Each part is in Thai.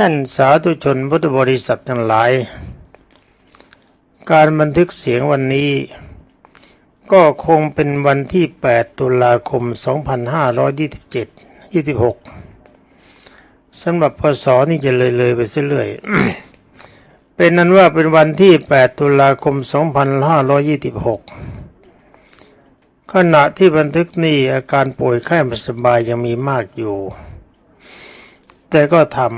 ท่านสาธุชนพุทธบริษัททั้งหลาย การบันทึกเสียงวันนี้ ก็คงเป็นวันที่ 8 ตุลาคม 2527 26สำหรับพศนี่จะเลยเลยๆไปเรื่อยๆเป็นนั้นว่าเป็นวันที่ 8 ตุลาคม 2526 ขณะที่บันทึกนี้อาการป่วยไข้ไม่สบายยังมีมากอยู่ แต่ก็ทำ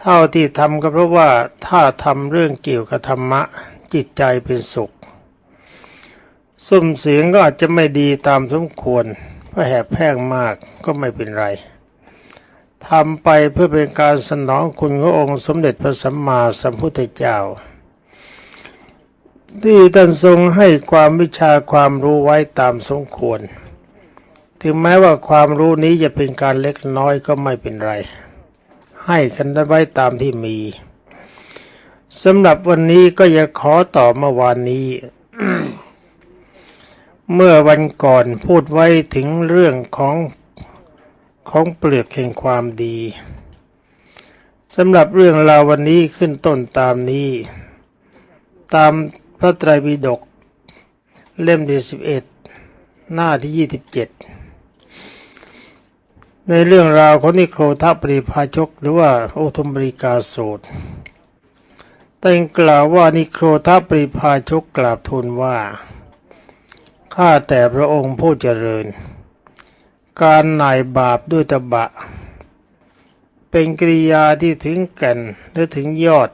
เท่าที่ทำก็เพราะว่าถ้าทำเรื่องเกี่ยวกับธรรมะจิตใจเป็นสุขสุ่มเสียงก็อาจจะไม่ดีตามสมควรเพราะแหบแพร่งมากก็ไม่เป็นไรทำไปเพื่อเป็นการสนองคุณขององค์สมเด็จพระสัมมาสัมพุทธเจ้า ที่ท่านทรงให้ความวิชาความรู้ไว้ตามสมควร ถึงแม้ว่าความรู้นี้จะเป็นการเล็กน้อยก็ไม่เป็นไร ให้กันได้ไว้ตามที่มีสำหรับวันนี้ก็อยากขอต่อเมื่อวานนี้ เมื่อวันก่อนพูดไว้ถึงเรื่องของของเปลือกแห่งความดีสำหรับเรื่องราววันนี้ขึ้นต้นตามนี้ ตามพระไตรปิฎกเล่มที่สิบเอ็ดหน้าที่ยี่สิบเจ็ด ในเรื่องราวของนิโครทัปริพาชกหรือว่าโอทุมบริกาสูตรแต่งกล่าวว่านิโครทัปริพาชกกราบทูลว่า ข้าแต่พระองค์ผู้เจริญ การหน่ายบาปด้วยตบะ เป็นกิริยาที่ถึงแก่นและถึงยอด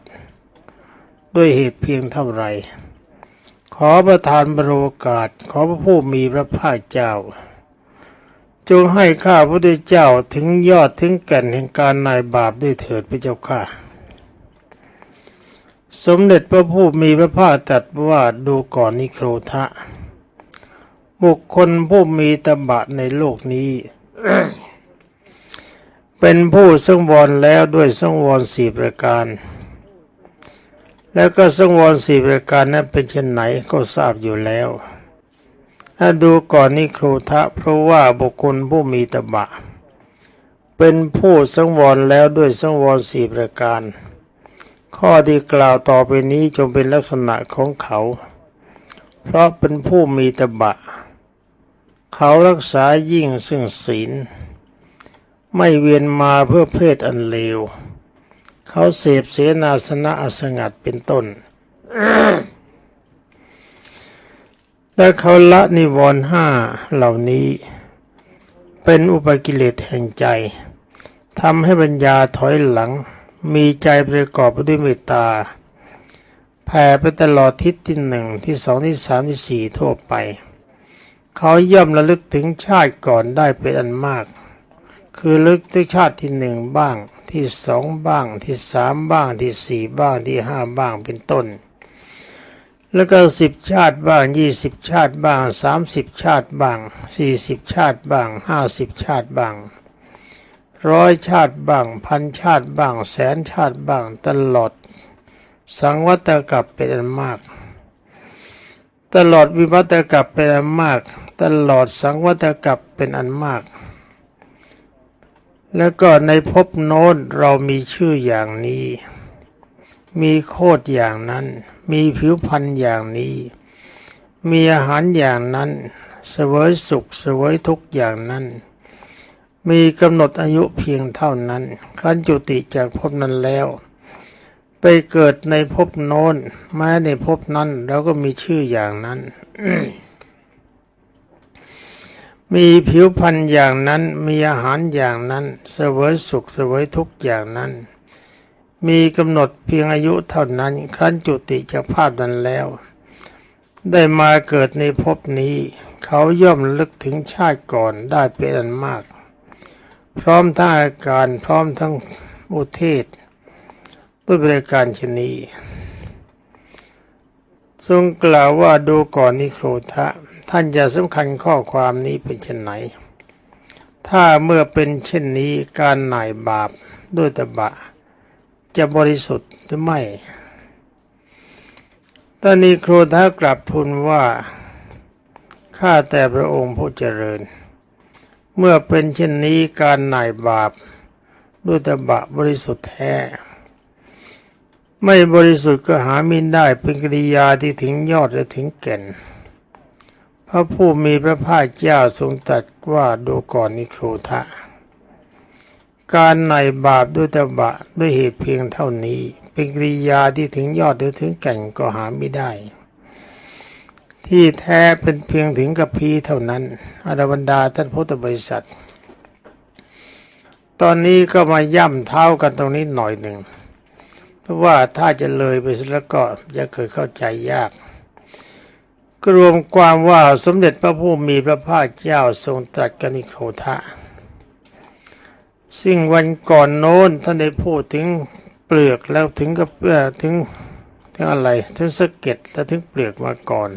ด้วยเหตุเพียงเท่าไร ขอประทานบรโอกาสขอพระผู้มีพระภาคเจ้า จงให้ข้าพระพุทธเจ้าถึงยอดถึงแก่นแห่งการนายบาปได้เถิดพระเจ้าค่ะ สมเด็จพระผู้มีพระภาคตรัสว่าดูก่อนนิโครทะ บุคคลผู้มีตบะในโลกนี้ เป็นผู้สังวรแล้วด้วยสังวรสี่ประการ แล้วก็สังวรสี่ประการนั้นเป็นเช่นไหนก็ทราบอยู่แล้ว ถ้าดูก่อนนิโครูทะเพราะว่าบุคคลผู้มีตบะ เป็นผู้สังวรแล้วด้วยสังวรสี่ประการ ข้อที่กล่าวต่อไปนี้จงเป็นลักษณะของเขา เพราะเป็นผู้มีตบะ เขารักษายิ่งซึ่งศีล ไม่เวียนมาเพื่อเพศอันเลว เขาเสพเสนาสนะอสงัดเป็นต้น และเขาละนิวรณ์ห้าเหล่านี้ เป็นอุปกิเลสแห่งใจทำให้ปัญญาถอยหลัง มีใจประกอบไปด้วยเมตตาแผ่ไปตลอดทิศที่หนึ่งที่สองที่สามที่สี่ทั่วไป เขาย่อมระลึกถึงชาติก่อนได้เป็นอันมาก คือลึกถึงชาติที่หนึ่งบ้างที่สองบ้างที่สามบ้างที่สี่บ้างที่ห้าบ้างเป็นต้น แล้วก็สิบชาติบ้างยี่สิบชาติบ้างสามสิบชาติบ้างสี่สิบชาติบ้างห้าสิบชาติบ้างร้อยชาติบ้างพันชาติบ้างแสนชาติบ้างตลอด สังวัตกับเป็นอันมาก ตลอดวิวัตกับเป็นอันมาก ตลอดสังวัตกับเป็นอันมาก แล้วก็ในภพโน้นเรามีชื่ออย่างนี้ มีโคดอย่างนั้น มีผิวพรรณอย่างนี้ มีอาหารอย่างนั้น เสวยสุขเสวยทุกข์อย่างนั้น มีกำหนดอายุเพียงเท่านั้น ครั้นจุติจากภพนั้นแล้ว ไปเกิดในภพโน้นแม้ในภพนั้นเราก็มีชื่ออย่างนั้นมีผิวพรรณอย่างนั้นมีอาหารอย่างนั้น เสวยสุขเสวยทุกข์อย่างนั้น มีกำหนดเพียงอายุเท่านั้น ครั้นจุติจากภาพนั้นแล้ว ได้มาเกิดในภพนี้ เขาย่อมลึกถึงชาติก่อนได้เป็นอันมาก พร้อมทั้งอาการพร้อมทั้งอุเทศด้วยบริการชนีทรงกล่าวว่าดูก่อนนิโครทะ ท่านจะสำคัญข้อความนี้เป็นเช่นไหน ถ้าเมื่อเป็นเช่นนี้การหน่ายบาปด้วยตบะ จะบริสุทธิ์หรือไม่ตอนนี้โครทะกลับทูลว่า ข้าแต่พระองค์ผู้เจริญ เมื่อเป็นเช่นนี้การหน่ายบาปด้วยตบะบริสุทธิ์แท้ ไม่บริสุทธิ์ก็หามินได้เป็นกิริยาที่ถึงยอดและถึงแก่น พระผู้มีพระภาคเจ้าทรงตรัสว่าดูก่อนนิโครธะ การในบาปด้วยตบะด้วยเหตุเพียงเท่านี้ เป็นกิริยาที่ถึงยอดหรือถึงแก่นก็หาไม่ได้ ที่แท้เป็นเพียงถึงกับพีเท่านั้นอรบรรดาท่านพุทธบริษัท ตอนนี้ก็มาย่ำเท้ากันตรงนี้หน่อยหนึ่งเพราะว่าถ้าจะเลยไปแล้วก็จะเกิดเข้าใจยากก็รวมความว่าสมเด็จพระผู้มีพระภาคเจ้าทรงตรัสกนิโครธะ ซึ่งวันก่อนโน้นท่านได้พูดถึงเปลือกแล้วถึงกับเอ่อถึงถึงอะไรถึงสะเก็ดแล้วถึงเปลือกมาก่อน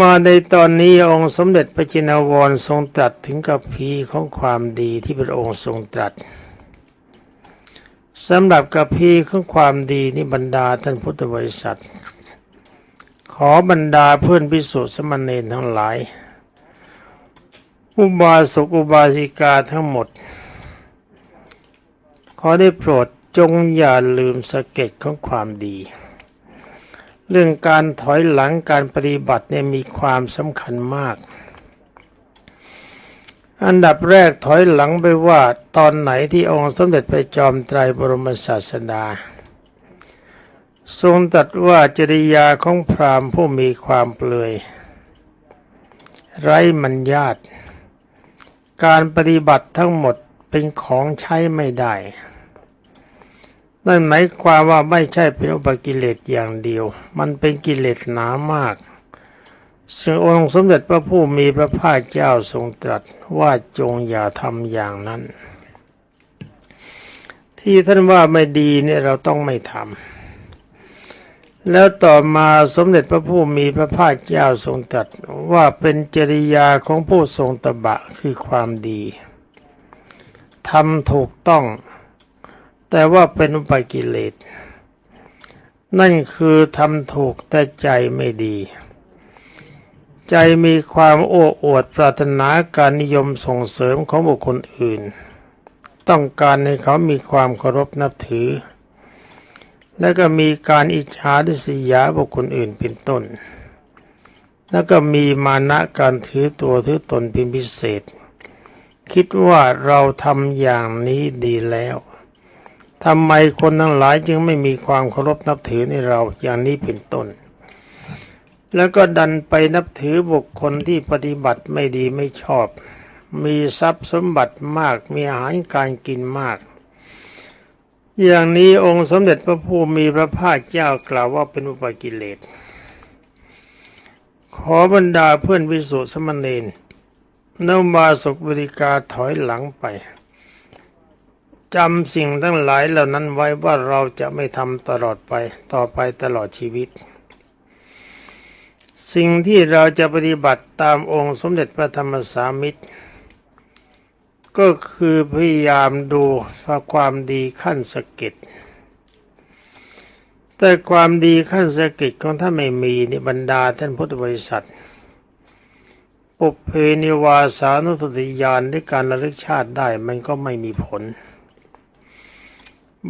มาในตอนนี้องค์สมเด็จพระจินวรทรงตรัสถึงกับพีของความดีที่พระองค์ทรงตรัสสำหรับกับพีของความดีนี่บรรดาท่านพุทธบริษัท ขอบรรดาเพื่อนพิสุทธิสมณเณรทั้งหลาย อุบาสกอุบาสิกาทั้งหมด ขอได้โปรดจงอย่าลืมสะเก็ดของความดี เรื่องการถอยหลังการปฏิบัติเนี่ยมีความสำคัญมาก อันดับแรกถอยหลังไปว่าตอนไหนที่องค์สมเด็จพระจอมไตรบรมศาสดา ทรงตรัสว่าจริยาของพราหมณ์ผู้มีความเปลือย ไร้มัญญาต การปฏิบัติทั้งหมดเป็นของใช้ไม่ได้ นั่นหมายความว่าไม่ใช่เป็นอุปกิเลสอย่างเดียว มันเป็นกิเลสหนามากซึ่งองค์สมเด็จพระผู้มีพระภาคเจ้าทรงตรัสว่าจงอย่าทำอย่างนั้น ที่ท่านว่าไม่ดีเนี่ยเราต้องไม่ทำ แล้วต่อมาสมเด็จพระผู้มีพระภาคเจ้าทรงตรัสว่าเป็นจริยาของผู้ทรงตบะคือความดีทำถูกต้อง แต่ว่าเป็นอุปกิเลส นั่นคือทำถูกแต่ใจไม่ดี ใจมีความโอ้อวดปรารถนาการนิยมส่งเสริมของบุคคลอื่น ต้องการให้เขามีความเคารพนับถือ แล้วก็มีการอิจฉาดิษยาบุคคลอื่นเป็นต้น แล้วก็มีมานะการถือตัวถือตนเป็นพิเศษ คิดว่าเราทำอย่างนี้ดีแล้วทำไมคนทั้งหลายจึงไม่มีความเคารพนับถือในเราอย่างนี้เป็นต้น แล้วก็ดันไปนับถือบุคคลที่ปฏิบัติไม่ดีไม่ชอบ มีทรัพย์สมบัติมาก มีอาหารการกินมาก อย่างนี้องค์สมเด็จพระผู้มีพระภาคเจ้ากล่าวว่าเป็นอุปกิเลส ขอบรรดาเพื่อนวิสุทธิสมณเณรนมาสกบริกาถอยหลังไปจำสิ่งทั้งหลายเหล่านั้นไว้ว่าเราจะไม่ทำตลอดไปต่อไปตลอดชีวิต สิ่งที่เราจะปฏิบัติตามองค์สมเด็จพระธรรมสามิตร ก็คือพยายามดูความดีขั้นสะก็ดแต่ความดีขั้นสะก็ดของท่านไม่มีในบรรดาท่านพุทธบริษัท ปุเพนิวาสานุสติญาณด้วยการระลึกชาติได้มันก็ไม่มีผล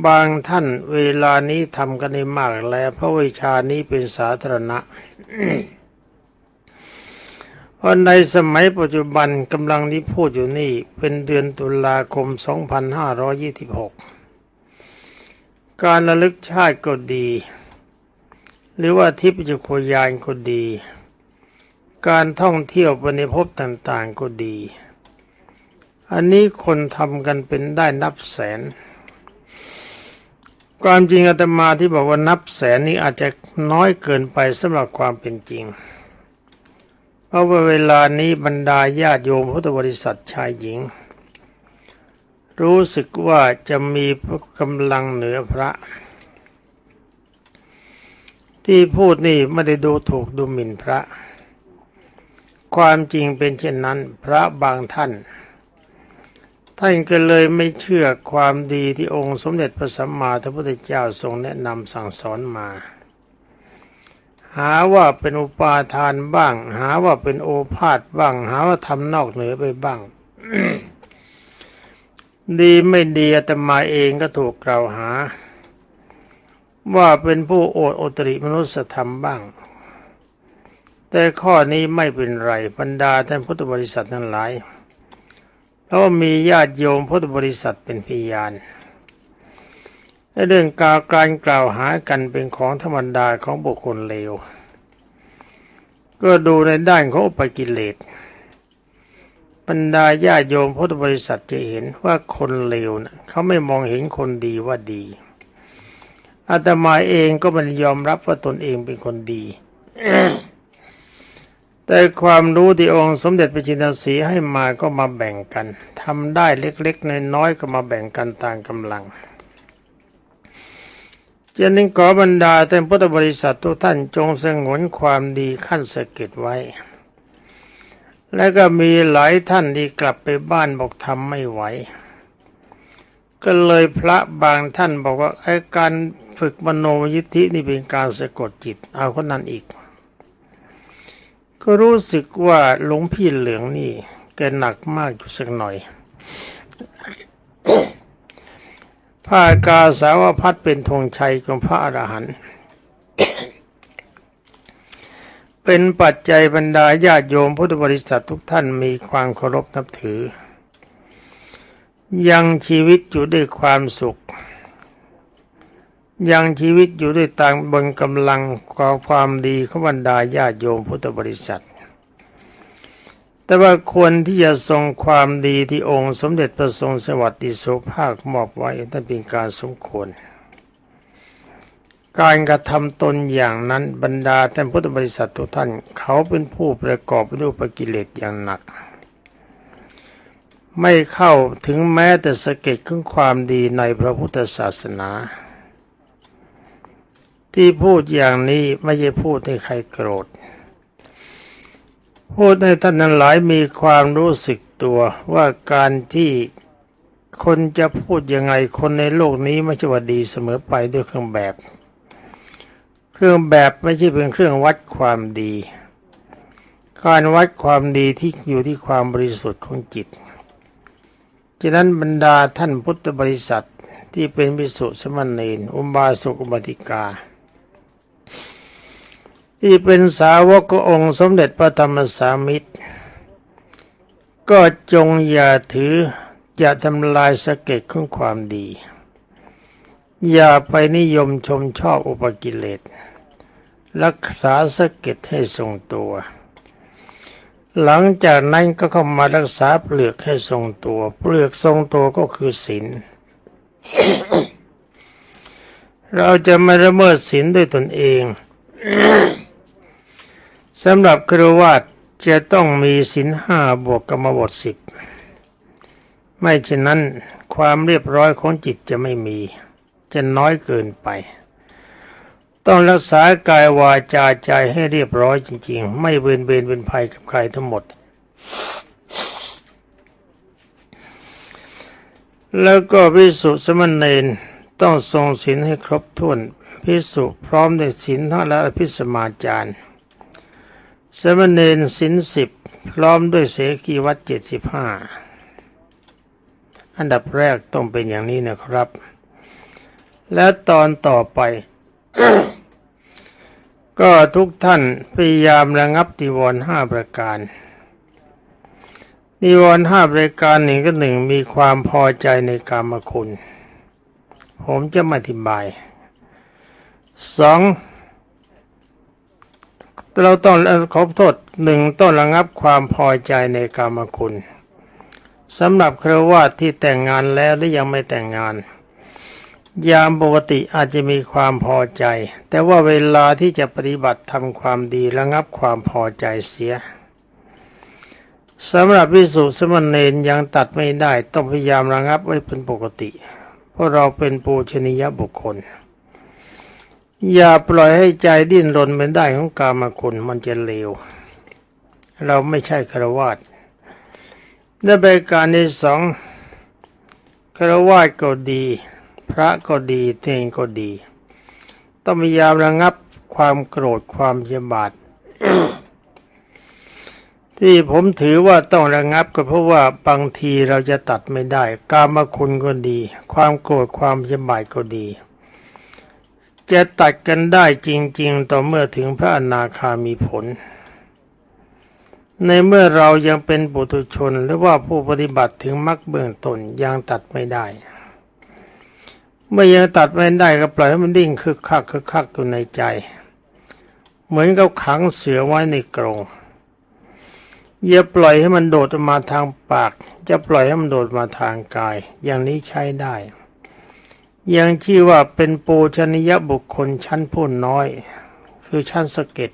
บางท่านเวลานี้ทำกันได้มากแล้ว เพราะวิชานี้เป็นสาธารณะ เพราะในสมัยปัจจุบันกำลังที่พูดอยู่นี่เป็นเดือนตุลาคม 2526 การระลึกชาติก็ดี หรือว่าทิพยโคยานก็ดี การท่องเที่ยวไปในภพต่างๆก็ดี อันนี้คนทำกันเป็นได้นับแสนความจริงอาตมาที่บอกว่านับแสนนี้อาจจะน้อยเกินไปสำหรับความเป็นจริง เพราะว่าเวลานี้บรรดาญาติโยมพุทธบริษัทชายหญิง รู้สึกว่าจะมีกำลังเหนือพระ ที่พูดนี่ไม่ได้ดูถูกดูหมิ่นพระ ความจริงเป็นเช่นนั้นพระบางท่าน ท่านก็เลยไม่เชื่อความดีที่องค์สมเด็จพระสัมมาสัมพุทธเจ้าทรงแนะนำสั่งสอนมา หาว่าเป็นอุปาทานบ้าง หาว่าเป็นโอภาษบ้าง หาว่าทำนอกเหนือไปบ้าง ดีไม่ดีอาตมาเองก็ถูกกล่าวหา ว่าเป็นผู้โอดโอตริมนุสธรรมบ้าง แต่ข้อนี้ไม่เป็นไรบรรดาท่านพุทธบริษัททั้งหลายเพราะมีญาติโยมพุทธบริษัทเป็นพยาน เรื่องการการกล่าวหากันเป็นของธรรมดาของบุคคลเลว ก็ดูในด้านของอุปกิเลสบรรดาญาโยมพุทธบริษัทจะเห็นว่าคนเลวนะเขาไม่มองเห็นคนดีว่าดีอาตมาเองก็มันยอมรับว่าตนเองเป็นคนดี แต่ความรู้ที่องค์สมเด็จพระจินสีให้มาก็มาแบ่งกันทำได้เล็กๆน้อยๆก็มาแบ่งกันตามกำลัง เจนิงขอบรรดาแต่พุทธบริษัททุกท่านจงสงวนความดีขั้นสะเก็ดไว้ และก็มีหลายท่านที่กลับไปบ้านบอกทำไม่ไหว ก็เลยพระบางท่านบอกว่าไอ้การฝึกมโนยิทธินี่เป็นการสะกดจิต เอาคนนั้นอีก ก็รู้สึกว่าหลวงพี่เหลืองนี่แกหนักมากอยู่สักหน่อย ผ้ากาสาวพัดเป็นธงชัยของพระอรหันต์เป็นปัจจัยบรรดาญาติโยมพุทธบริษัททุกท่านมีความเคารพนับถือ ยังชีวิตอยู่ด้วยความสุข ยังชีวิตอยู่ด้วยตามบนกำลังความความดีของบรรดาญาติโยมพุทธบริษัท แต่ว่าควรที่จะทรงความดีที่องค์สมเด็จพระทรงสวัสดิโสภาคมอบไว้นั่นเป็นการสมควร การกระทำตนอย่างนั้นบรรดาท่านพุทธบริษัททุกท่าน เขาเป็นผู้ประกอบด้วยปกิเลสอย่างหนัก ไม่เข้าถึงแม้แต่สะเก็ดของความดีในพระพุทธศาสนา ที่พูดอย่างนี้ไม่ใช่พูดให้ใครโกรธ พูดให้ท่านนั้นหลายมีความรู้สึกตัวว่าการที่คนจะพูดยังไงคนในโลกนี้ไม่ใช่ว่าดีเสมอไปด้วยเครื่องแบบ เครื่องแบบไม่ใช่เป็นเครื่องวัดความดี การวัดความดีที่อยู่ที่ความบริสุทธิ์ของจิตฉะนั้นบรรดาท่านพุทธบริษัทที่เป็นวิสุสมณเณรอุบาสกอุบาติกา ที่เป็นสาวกขององค์สมเด็จพระธรรมสามิตร ก็จงอย่าถือ อย่าทำลายสะเก็ดของความดี อย่าไปนิยมชมชอบอุปกิเลส รักษาสะเก็ดให้ทรงตัว หลังจากนั้นก็เข้ามารักษาเปลือกให้ทรงตัว เปลือกทรงตัวก็คือศีลเราจะไม่ละเมิดศีลด้วยตนเอง สำหรับครวาสจะต้องมีศีลห้าบวกกรรมบทสิบไม่เช่นนั้นความเรียบร้อยของจิตจะไม่มี จะน้อยเกินไป ต้องรักษากายวาจาใจให้เรียบร้อยจริง ๆ ไม่เบนเบนเป็นภัยกับใครทั้งหมด แล้วก็พิสุสมณเณรต้องทรงศีลให้ครบถ้วนพิสุพร้อมด้วยศีลทั้งและอภิสมาจารย์ สมณเณรศีลสิบพร้อมด้วยเสกีวัดเจ็ดสิบห้าอันดับแรกต้องเป็นอย่างนี้นะครับ และตอนต่อไป ก็ทุกท่านพยายามระงับนิวรณ์ห้าประการนิวรณ์ห้าประการหนึ่งก็หนึ่งมีความพอใจในกามคุณ ผมจะมาอธิบายสอง เราต้องขอโทษหนึ่งต้องระงับความพอใจในกามคุณสำหรับครวาสที่แต่งงานแล้วหรือยังไม่แต่งงาน ยามปกติอาจจะมีความพอใจ แต่ว่าเวลาที่จะปฏิบัติทำความดีระงับความพอใจเสียสำหรับวิสุสมณเณรยังตัดไม่ได้ต้องพยายามระงับไว้เป็นปกติ เพราะเราเป็นปูชนียบุคคล อย่าปล่อยให้ใจดิ้นรนเป็นได้ของกามคุณมันจะเลว เราไม่ใช่ครวาสและใบการที่สองครวาสก็ดี พระก็ดีเทงก็ดี ต้องพยายามระงับความโกรธความเยบาทที่ผมถือว่าต้องระงับก็เพราะว่าบางทีเราจะตัดไม่ได้ กามคุณก็ดี ความโกรธความยำบายก็ดี จะตัดกันได้จริง ๆ ต่อเมื่อถึงพระอนาคามีผล ในเมื่อเรายังเป็นปุถุชนหรือว่าผู้ปฏิบัติถึงมรรคเบื้องต้นยังตัดไม่ได้ เมื่อยังตัดไม่ได้ก็ปล่อยให้มันดิ้งคึกคักคึกคักอยู่ในใจ เหมือนกับขังเสือไว้ในกรงอย่าปล่อยให้มันโดดออกมาทางปาก จะปล่อยให้มันโดดมาทางกาย อย่างนี้ใช้ได้ ยังชื่อว่าเป็นปูชนียบุคคลชั้นผู้น้อย คือชั้นสะเก็ด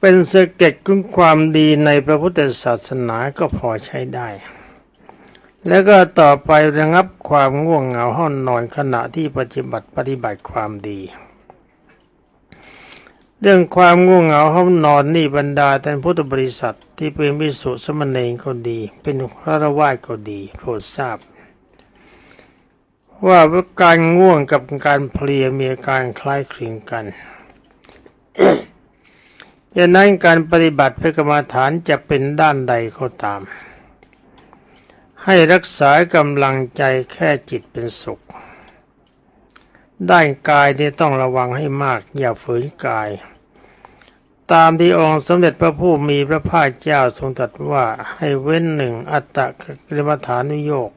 เป็นสะเก็ดคุณความดีในพระพุทธศาสนาก็พอใช้ได้ แล้วก็ต่อไประงับความง่วงเหงาห้อนนอนขณะที่ปฏิบัติปฏิบัติความดี เรื่องความง่วงเหงาห้องนอนนี่บรรดาท่านพุทธบริษัทที่เป็นวิสุสมณเณรก็ดี เป็นพระวาก็ดีโปรดทราบ ว่าการง่วงกับการเพลียมีอาการคล้ายคลึงกันดังนั้นการปฏิบัติเพื่อกรรมฐานจะเป็นด้านใดก็ตาม ให้รักษากำลังใจแค่จิตเป็นสุข ด้านกายนี่ต้องระวังให้มากอย่าฝืนกาย ตามที่องค์สมเด็จพระผู้มีพระภาคเจ้าทรงตรัสว่าให้เว้นหนึ่งอัตตะกรรมฐานุโยก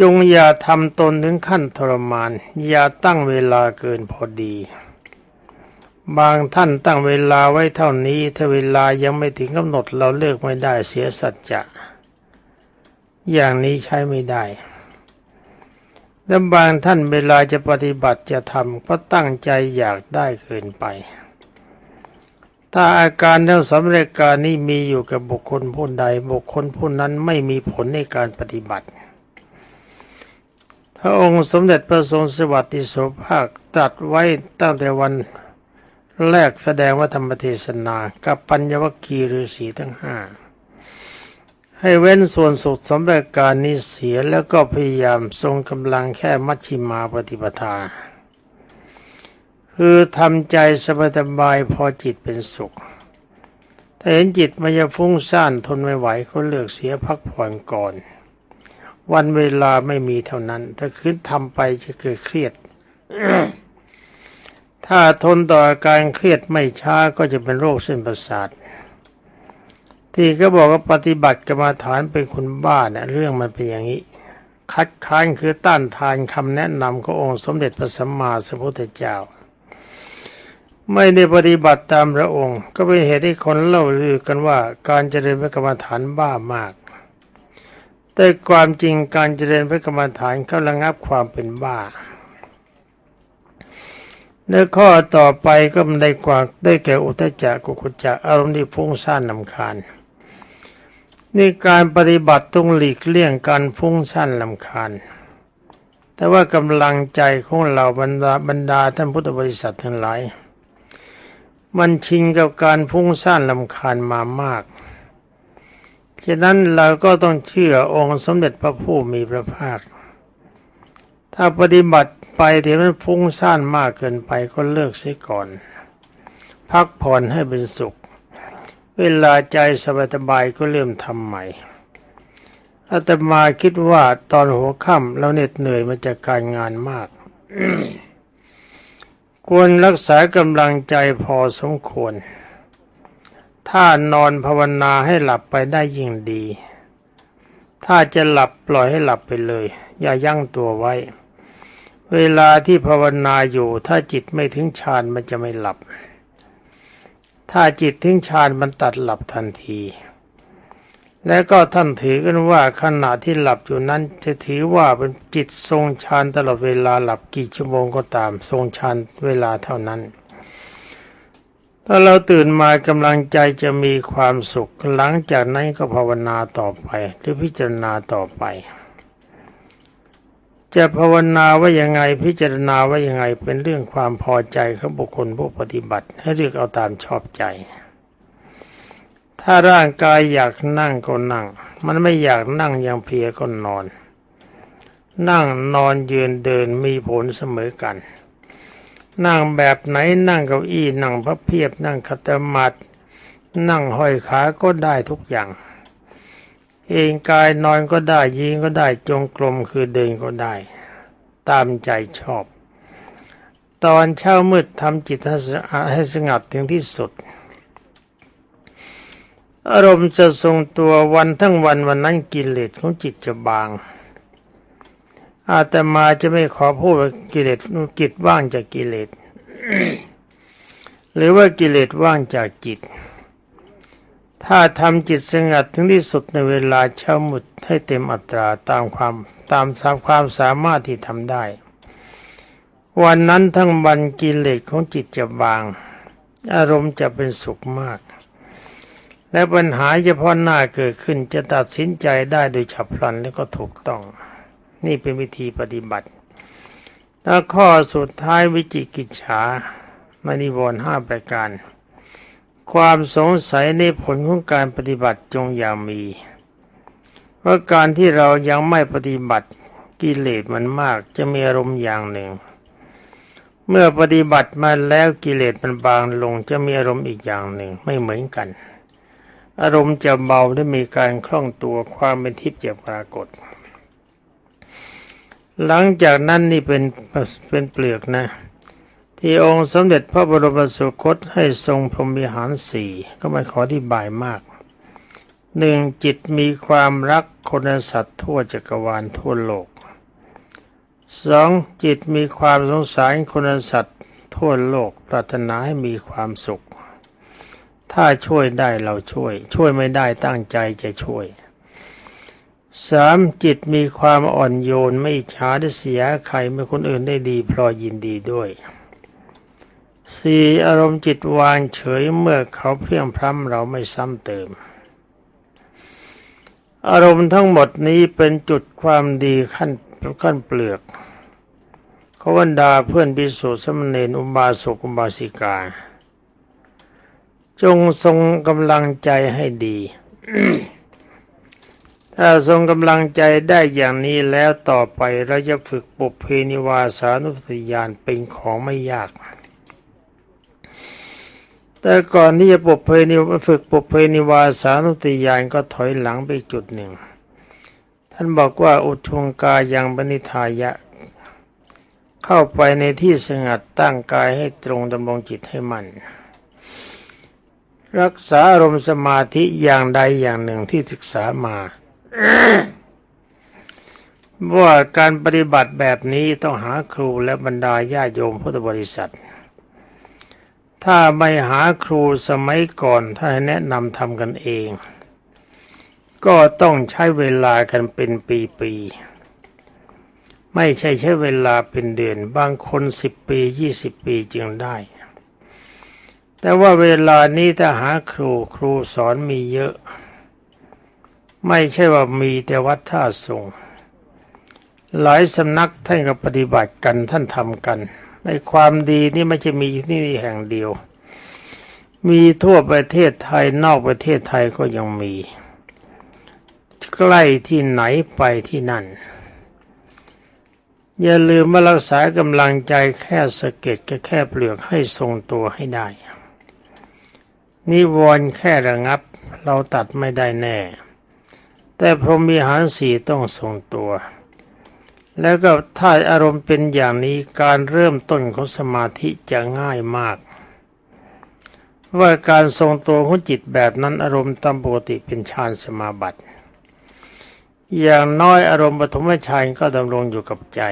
จงอย่าทำตนถึงขั้นทรมาน อย่าตั้งเวลาเกินพอดี บางท่านตั้งเวลาไว้เท่านี้ ถ้าเวลายังไม่ถึงกำหนดเราเลิกไม่ได้เสียสัจจะอย่างนี้ใช้ไม่ได้ และบางท่านเวลาจะปฏิบัติจะทำก็ตั้งใจอยากได้เกินไป ถ้าอาการทั้งสำเร็จการนี้มีอยู่กับบุคคลผู้ใด บุคคลผู้นั้นไม่มีผลในการปฏิบัติ ระองค์สมเด็จพระทรงสวัสดิโสภาคตรัสไว้ตั้งแต่วันแรกแสดงว่าธรรมเทศนากับปัญญวคีฤาษีทั้งห้าให้เว้นส่วนสุดสำหรับการนี้เสียแล้วก็พยายามทรงกำลังแค่มัชชิมาปฏิปทา คือทำใจสบายๆพอจิตเป็นสุข ถ้าเห็นจิตมันจะฟุ้งซ่านทนไม่ไหวก็เลือกเสียพักผ่อนก่อน วันเวลาไม่มีเท่านั้น ถ้าคืนทำไปจะเกิดเครียด ถ้าทนต่ออาการเครียดไม่ช้าก็จะเป็นโรคเส้นประสาท ที่เขาบอกว่าปฏิบัติกรรมฐานเป็นคนบ้าเนี่ยเรื่องมันเป็นอย่างนี้ คัดค้านคือต้านทานคำแนะนำขององค์สมเด็จพระสัมมาสัมพุทธเจ้า ไม่ได้ปฏิบัติตามพระองค์ ก็เป็นเหตุให้คนเล่าลือกันว่าการเจริญพระกรรมฐานบ้ามาก แต่ความจริงการเจริญพระกรรมฐานเขาระงับความเป็นบ้าในข้อต่อไปก็มันได้กว่าได้แก่อุทจจะกุกุจจะอารมณ์ที่ฟุ้งซ่านนำคาญนี่การปฏิบัติต้องหลีกเลี่ยงการฟุ้งซ่านลำคาญ แต่ว่ากำลังใจของเราบรรดาบรรดาท่านพุทธบริษัททั้งหลาย มันชินกับการฟุ้งซ่านลำคาญมามาก ฉะนั้นเราก็ต้องเชื่อองค์สมเด็จพระผู้มีพระภาค ถ้าปฏิบัติไปที่มันฟุ้งซ่านมากเกินไปก็เลิกเสียก่อน พักผ่อนให้เป็นสุข เวลาใจสบายๆก็เริ่มทำใหม่อาตมาคิดว่าตอนหัวค่ำเราเหน็ดเหนื่อยมาจากการงานมาก ควรรักษากำลังใจพอสมควร ถ้านอนภาวนาให้หลับไปได้ยิ่งดี ถ้าจะหลับปล่อยให้หลับไปเลย อย่ายั่งตัวไว้ เวลาที่ภาวนาอยู่ถ้าจิตไม่ถึงฌานมันจะไม่หลับ ถ้าจิตถึงฌานมันตัดหลับทันที และก็ท่านถือกันว่าขณะที่หลับอยู่นั้นจะถือว่าเป็นจิตทรงฌานตลอดเวลาหลับกี่ชั่วโมงก็ตามทรงฌานเวลาเท่านั้น ถ้าเราตื่นมากำลังใจจะมีความสุข หลังจากนั้นก็ภาวนาต่อไป หรือพิจารณาต่อไป จะภาวนาว่ายังไงพิจารณาว่ายังไงเป็นเรื่องความพอใจของบุคคลผู้ปฏิบัติ ให้เลือกเอาตามชอบใจ ถ้าร่างกายอยากนั่งก็นั่ง มันไม่อยากนั่งยังเพียก็นอน นั่งนอนยืนเดินมีผลเสมอกัน นั่งแบบไหนนั่งเก้าอี้นั่งพระเพียบนั่งคัตมัดนั่งห้อยขาก็ได้ทุกอย่าง เองกายนอนก็ได้ยิงก็ได้จงกรมคือเดินก็ได้ ตามใจชอบ ตอนเช้ามืดทำจิตให้สงัดถึงที่สุด อารมณ์จะทรงตัววันทั้งวันวันนั้นกิเลสของจิตจะบาง อาตมาจะไม่ขอพูดกิเลสจิตว่างจากกิเลสหรือว่ากิเลสว่างจากจิต ถ้าทำจิตสงัดถึงที่สุดในเวลาเช้ามุดให้เต็มอัตราตามความตามสามความสามารถที่ทำได้ วันนั้นทั้งวันกิเลสของจิตจะบาง อารมณ์จะเป็นสุขมาก และปัญหาเฉพาะหน้าเกิดขึ้นจะตัดสินใจได้โดยฉับพลันและก็ถูกต้อง นี่เป็นวิธีปฏิบัติ แล้วข้อสุดท้ายวิจิกิจฉามนิวรห้าประการ ความสงสัยในผลของการปฏิบัติจงอย่ามีว่าการที่เรายังไม่ปฏิบัติกิเลสมันมากจะมีอารมณ์อย่างหนึ่ง เมื่อปฏิบัติมาแล้วกิเลสมันบางลงจะมีอารมณ์อีกอย่างหนึ่งไม่เหมือนกัน อารมณ์จะเบาและมีการคล่องตัวความเป็นทิพย์จะปรากฏ หลังจากนั้นนี่เป็นเป็นเปลือกนะ ที่องค์สมเด็จพระบรมสุคตให้ทรงพรหมิหารสี่ก็ไม่ขอที่บายมากหนึ่งจิตมีความรักคนสัตว์ทั่วจักรวาลทั่วโลกสองจิตมีความสงสารคนสัตว์ทั่วโลกปรารถนาให้มีความสุข ถ้าช่วยได้เราช่วย ช่วยไม่ได้ตั้งใจจะช่วย สามจิตมีความอ่อนโยนไม่ช้าได้เสียใครเมื่อคนอื่นได้ดีพลอยยินดีด้วยสี่อารมณ์จิตวางเฉยเมื่อเขาเพียงพร้ำเราไม่ซ้ำเติม อารมณ์ทั้งหมดนี้เป็นจุดความดีขั้นขั้นเปลือกเขาบรรดาเพื่อนพิสุสมณเณรอุบาสกอุบาสิกา จงทรงกำลังใจให้ดี ถ้าทรงกำลังใจได้อย่างนี้แล้วต่อไปเราจะฝึกปุเพนิวาสานุสติญาณเป็นของไม่ยาก แต่ก่อนที่จะปุเพนิฝึกปุเพนิวาสานุสติญาณก็ถอยหลังไปจุดหนึ่ง ท่านบอกว่าอุทงกายังบณิทายะ เข้าไปในที่สงัดตั้งกายให้ตรงดำรงจิตให้มันรักษาอารมณ์สมาธิอย่างใดอย่างหนึ่งที่ศึกษามา ว่าการปฏิบัติแบบนี้ต้องหาครูและบรรดาญาโยมพุทธบริษัท ถ้าไม่หาครูสมัยก่อนถ้าให้แนะนำทำกันเอง ก็ต้องใช้เวลากันเป็นปีๆ ไม่ใช่ใช้เวลาเป็นเดือน บางคนสิบปียี่สิบปีจึงได้ แต่ว่าเวลานี้ถ้าหาครูครูสอนมีเยอะ ไม่ใช่ว่ามีแต่วัดท่าทรงหลายสำนักท่านก็ปฏิบัติกันท่านทำกันในความดีนี่ไม่ใช่มีที่นี่แห่งเดียว มีทั่วประเทศไทยนอกประเทศไทยก็ยังมี ใกล้ที่ไหนไปที่นั่น อย่าลืมมารักษากำลังใจแค่สะเก็ดก็แค่เปลือกให้ทรงตัวให้ได้ นิวรณ์แค่ระงับ เราตัดไม่ได้แน่ แต่พรหมีหารสีต้องทรงตัว แล้วก็ถ้าอารมณ์เป็นอย่างนี้การเริ่มต้นของสมาธิจะง่ายมาก ว่าการทรงตัวของจิตแบบนั้นอารมณ์ตามปกติเป็นฌานสมาบัติอย่างน้อยอารมณ์ปฐมฌานก็ดำรงอยู่กับใจ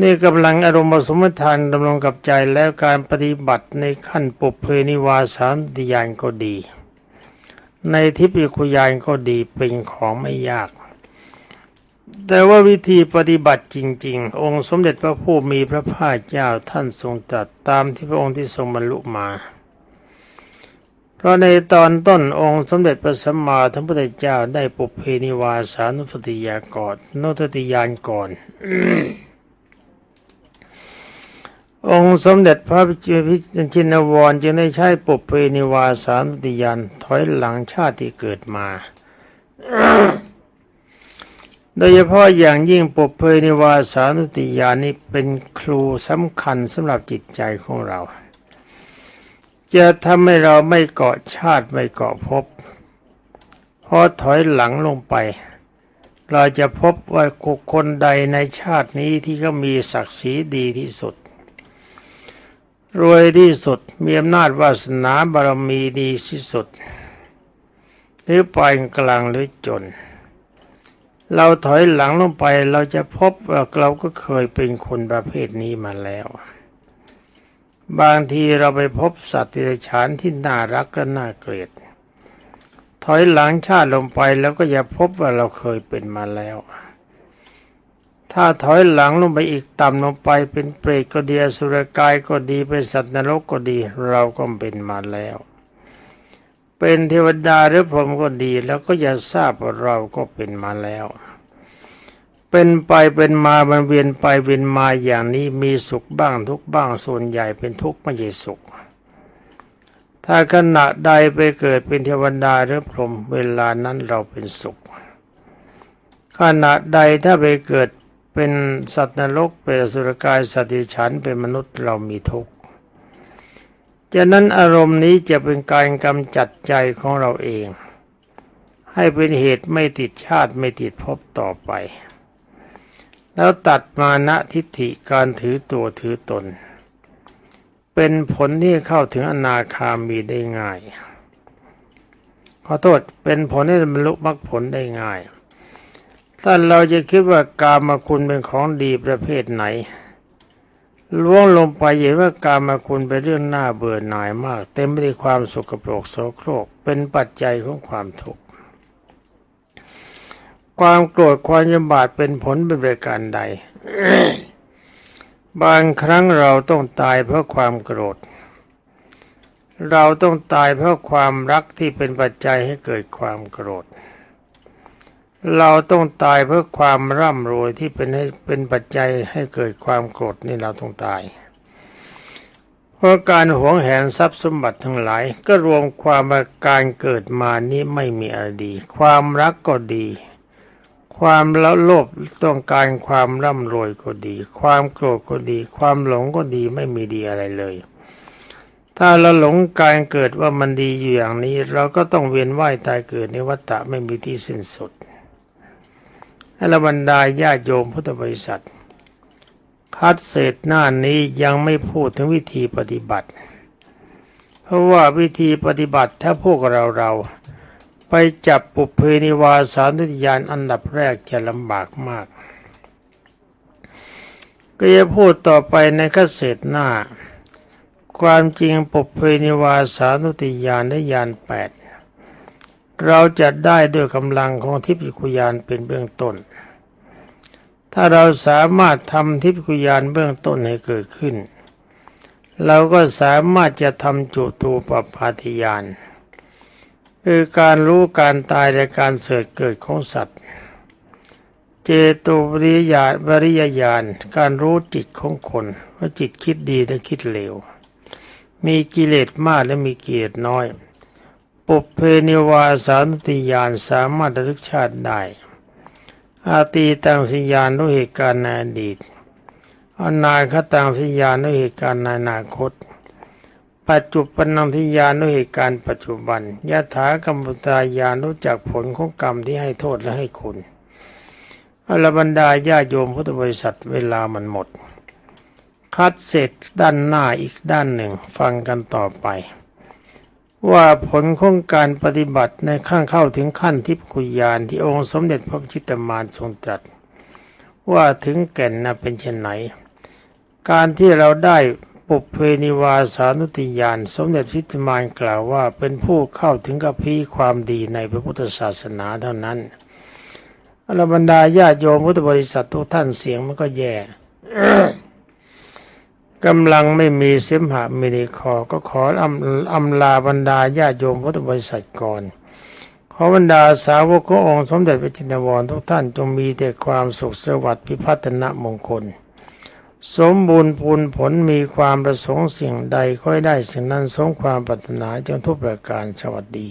นี่กำลังอารมณ์สมทานดำรงกับใจแล้วการปฏิบัติในขั้นปุเพนิวาสานติยานก็ดี ในทิพยคุยานก็ดีเป็นของไม่ยาก แต่ว่าวิธีปฏิบัติจริง ๆ องค์สมเด็จพระผู้มีพระภาคเจ้าท่านทรงตรัสตามที่พระองค์ที่ทรงบรรลุมา เพราะในตอนต้นองค์สมเด็จพระสัมมาสัมพุทธเจ้าได้ปุเพนิวาสานุสติยากรนุสติยานก่อน องค์สมเด็จพระพิชินวรจึงได้ใช้ปุเพนิวาสานุติยานถอยหลังชาติที่เกิดมา โดยเฉพาะอย่างยิ่งปุเพนิวาสานุติยานี้เป็นครูสำคัญสำหรับจิตใจของเรา จะทำให้เราไม่เกาะชาติไม่เกาะภพพอถอยหลังลงไป เราจะพบว่าคนใดในชาตินี้ที่เขามีศักดิ์ศรีดีที่สุด รวยที่สุดมีอำนาจวาสนาบารมีดีที่สุด หรือปานกลางหรือจน เราถอยหลังลงไปเราจะพบว่าเราก็เคยเป็นคนประเภทนี้มาแล้ว บางทีเราไปพบสัตว์ที่ไรฉานที่น่ารักและน่าเกลียด ถอยหลังชาติลงไปแล้วก็จะพบว่าเราเคยเป็นมาแล้ว ถ้าถอยหลังลงไปอีกต่ำลงไปเป็นเปรตก็ดีอสุรกายก็ดีเป็นสัตว์นรกก็ดี เราก็เป็นมาแล้ว เป็นเทวดาหรือพรหมก็ดี แล้วก็อย่าทราบว่าเราก็เป็นมาแล้ว เป็นไปเป็นมามันเวียนไปเวียนมาอย่างนี้มีสุขบ้างทุกข์บ้างส่วนใหญ่เป็นทุกข์ไม่ใช่สุข ถ้าขณะใดไปเกิดเป็นเทวดาหรือพรหมเวลานั้นเราเป็นสุขขณะใดถ้าไปเกิด เป็นสัตว์นรกเป็นสุรกายสัตว์ดิฉันเป็นมนุษย์เรามีทุกข์จากนั้นอารมณ์นี้จะเป็นการกำจัดใจของเราเอง ให้เป็นเหตุไม่ติดชาติไม่ติดภพต่อไป แล้วตัดมานะทิฏฐิการถือตัวถือตน เป็นผลที่เข้าถึงอนาคามีได้ง่าย ขอโทษเป็นผลให้บรรลุมรรคผลได้ง่าย ถ้าเราจะคิดว่ากามาคุณเป็นของดีประเภทไหนล้วงลงไปเห็นว่ากามาคุณเป็นเรื่องน่าเบื่อหน่ายมาก เต็มไปด้วยความสกปรกโสโครก เป็นปัจจัยของความทุกข์ความโกรธความยำบาดเป็นผลเป็นประการใด บางครั้งเราต้องตายเพราะความโกรธ เราต้องตายเพราะความรักที่เป็นปัจจัยให้เกิดความโกรธ เราต้องตายเพราะความร่ำรวยที่เป็นให้เป็นปัจจัยให้เกิดความโกรธนี่เราต้องตาย เพราะการหวงแหนทรัพย์สมบัติทั้งหลาย ก็รวมความาการเกิดมานี้ไม่มีอะไรดี ความรักก็ดี ความละโลภต้องการความร่ำรวยก็ดี ความโกรธก็ดี ความหลงก็ดีไม่มีดีอะไรเลย ถ้าเราหลงการเกิดว่ามันดีอยู่อย่างนี้ เราก็ต้องเวียนว่ายตายเกิดในวัฏฏะไม่มีที่สิ้นสุด ให้ระบรรดาญาโยมพุทธบริษัท คัดเศษหน้านี้ยังไม่พูดถึงวิธีปฏิบัติ เพราะว่าวิธีปฏิบัติถ้าพวกเราเราไปจับปุเพนิวาสานุติยานอันดับแรกจะลำบากมาก ก็จะพูดต่อไปในคัดเศษหน้า ความจริงปุเพนิวาสานุติยานและยานแปดเราจะได้ด้วยกำลังของทิพยคุยานเป็นเบื้องต้น ถ้าเราสามารถทำทิพยานเบื้องต้นให้เกิดขึ้น เราก็สามารถจะทำจุตูปปาติยานคือการรู้การตายและการเสดเกิดของสัตว์ เจโตปริยาบริยญาณการรู้จิตของคนว่าจิตคิดดีและคิดเลว มีกิเลสมากและมีกิเลสน้อย ปุเพนิวาสานติยานสามารถระลึกชาติได้ อาตีตังสิยานด้วยเหตุการณ์ในอดีตอนาคตังสิยานด้วยเหตุการณ์ในอนาคต ปัจจุบันนังทิยานด้วยเหตุการณ์ปัจจุบันยถากรรมตายานรู้จักผลของกรรมที่ให้โทษและให้คุณอรบรรดาญาโยมพุทธบริษัทเวลามันหมด คัดเสร็จด้านหน้าอีกด้านหนึ่ง ฟังกันต่อไป ว่าผลของการปฏิบัติในข้างเข้าถึงขั้นทิพคุยานที่องค์สมเด็จพระชิตมารทรงตรัสว่าถึงแก่นนะเป็นเช่นไหน การที่เราได้ปุเพนิวาสานุติยานสมเด็จพิตมานกล่าวว่าเป็นผู้เข้าถึงกับพีความดีในพระพุทธศาสนาเท่านั้นอรบรรดาญาโยมพุทธบริษัททุกท่านเสียงมันก็แย่ กำลังไม่มีเสมหะมีในคอก็ขออำอำลาบรรดาญาโยมพุทธบริษัทก่อนขอบรรดาสาวกขององค์สมเด็จพระจินวรทุกท่านจงมีแต่ความสุขสวัสดิ์พิพัฒนมงคล สมบูรณ์พูนผลมีความประสงค์สิ่งใดค่อยได้สิ่งนั้นสมความปรารถนาจงทุกประการสวัสดี